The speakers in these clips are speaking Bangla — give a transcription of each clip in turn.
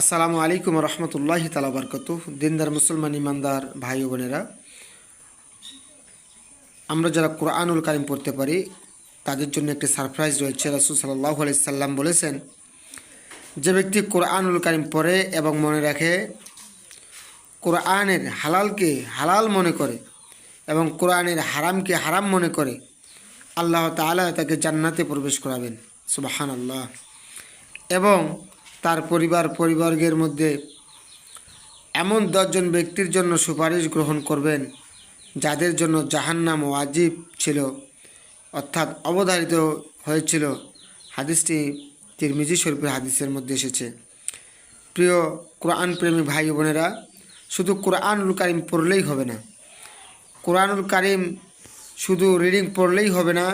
আসসালামু আলাইকুম রহমতুল্লাহ তালা বরকত দিনদার মুসলমান ইমানদার ভাই বোনেরা, আমরা যারা কোরআনুল কারিম পড়তে পারি, তাদের জন্য একটি সারপ্রাইজ রয়েছে। রাসুল সাল্লাহ সাল্লাম বলেছেন, যে ব্যক্তি কোরআনুল কারিম পড়ে এবং মনে রাখে, কোরআনের হালালকে হালাল মনে করে এবং কোরআনের হারামকে হারাম মনে করে, আল্লাহ তাআলা তাকে জান্নাতে প্রবেশ করাবেন। সুবাহান আল্লাহ এবং তার পরিবার পরিবর্গের মধ্যে এমন দশজন ব্যক্তির জন্য সুপারিশ গ্রহণ করবেন, যাদের জন্য জাহান্নাম ওয়াজিব ছিল, অর্থাৎ অবধারিত হয়েছিল। হাদিসটি তিরমিজি শরীফের হাদিসের মধ্যে এসেছে। প্রিয় কোরআন প্রেমী ভাই বোনেরা, শুধু কোরআনুল কারিম পড়লেই হবে না। কোরআনুল কারিম শুধু রিডিং পড়লেই হবে না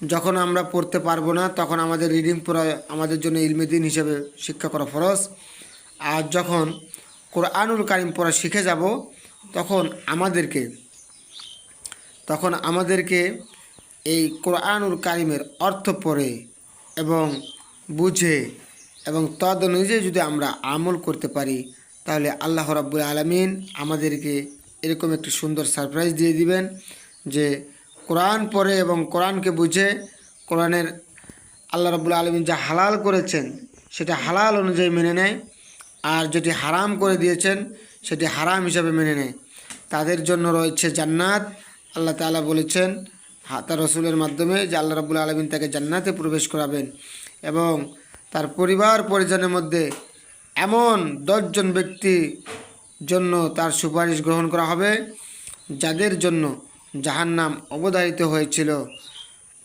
যখন আমরা পড়তে পারব না, তখন আমাদের রিডিং পড়া আমাদের জন্য ইলমেদিন হিসেবে শিক্ষা করা ফরজ। আর যখন কোরআনুল কারিম পড়া শিখে যাব, তখন আমাদেরকে তখন আমাদেরকে এই কোরআনুল কারিমের অর্থ পড়ে এবং বুঝে এবং তদ অনুযায়ী যদি আমরা আমল করতে পারি, তাহলে আল্লাহ রাব্বুল আলমিন আমাদেরকে এরকম একটি সুন্দর সারপ্রাইজ দিয়ে দিবেন যে কোরআন পড়ে এবং কোরআনকে বুঝে কোরআনের আল্লাহ রাব্বুল আলমিন যা হালাল করেছেন, সেটা হালাল অনুযায়ী মেনে নেয় আর যেটি হারাম করে দিয়েছেন, সেটি হারাম হিসাবে মেনে নেয়। তাদের জন্য রয়েছে জান্নাত। আল্লাহ তাআলা বলেছেন হাতা রসুলের মাধ্যমে যে আল্লাহ রাবুল আলমিন তাকে জান্নাতে প্রবেশ করাবেন এবং তার পরিবার পরিজনের মধ্যে এমন দশজন ব্যক্তি জন্য তার সুপারিশ গ্রহণ করা হবে, যাদের জন্য জাহান্নাম অবধারিত হয়েছিল।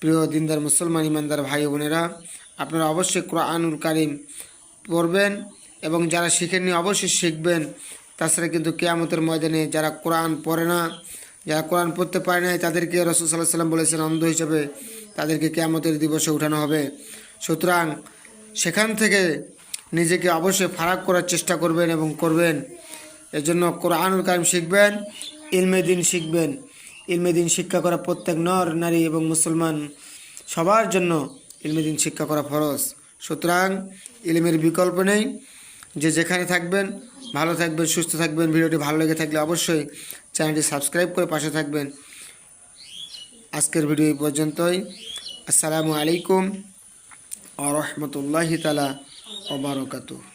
প্রিয় দিনদার মুসলমান ইমানদার ভাই বোনেরা, আপনারা অবশ্যই কোরআনুল কারিম পড়বেন এবং যারা শিখেননি অবশ্যই শিখবেন। তাছাড়া কিন্তু কেয়ামতের ময়দানে যারা কোরআন পড়ে না, যারা কোরআন পড়তে পারে নাই, তাদেরকে রসুল সাল্লাহ সাল্লাম বলেছেন, অন্ধ হিসাবে তাদেরকে কেয়ামতের দিবসে উঠানো হবে। সুতরাং সেখান থেকে নিজেকে অবশ্যই ফারাক করার চেষ্টা করবেন এবং করবেন। এজন্য কোরআনুল কারিম শিখবেন, ইলমে দিন শিখবেন। ইলমে দিন শিক্ষা করা প্রত্যেক নর, নারী এবং মুসলমান সবার জন্য ইলমে দিন শিক্ষা করা ফরজ। সুতরাং ইলমের বিকল্প নেই। যে যেখানে থাকবেন, ভালো থাকবেন, সুস্থ থাকবেন, ভিডিওটি ভালো লেগে থাকলে অবশ্যই চ্যানেলটি সাবস্ক্রাইব করে পাশে থাকবেন। আজকের ভিডিও এই পর্যন্তই। আসসালামু আলাইকুম আ রহমতুল্লাহি তালা ওবরকাতু